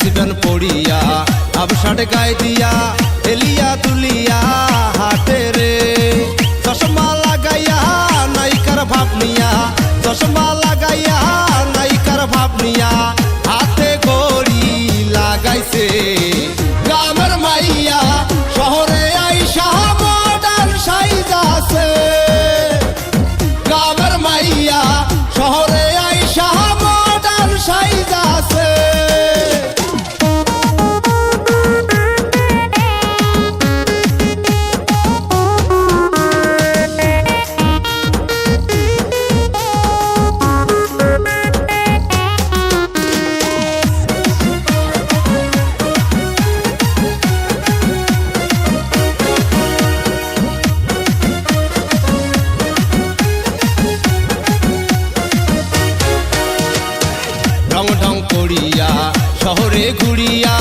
বিসবেন পড়িয়া আবসাট গাই দিয়া এলিয়া তুলিয়া হাতে রে। চশমা লাগাইয়া নাইকার ভাবনিয়া চশমা লাগাইয়া নাইকার ভাবনিয়া হাতে গড়ি লাগাইছে। গ্রামের মাইয়া শহরে আইসা মডার সাইজ আছে। গ্রামের মাইয়া ঘুরিয়া শহরে ঘুরিয়া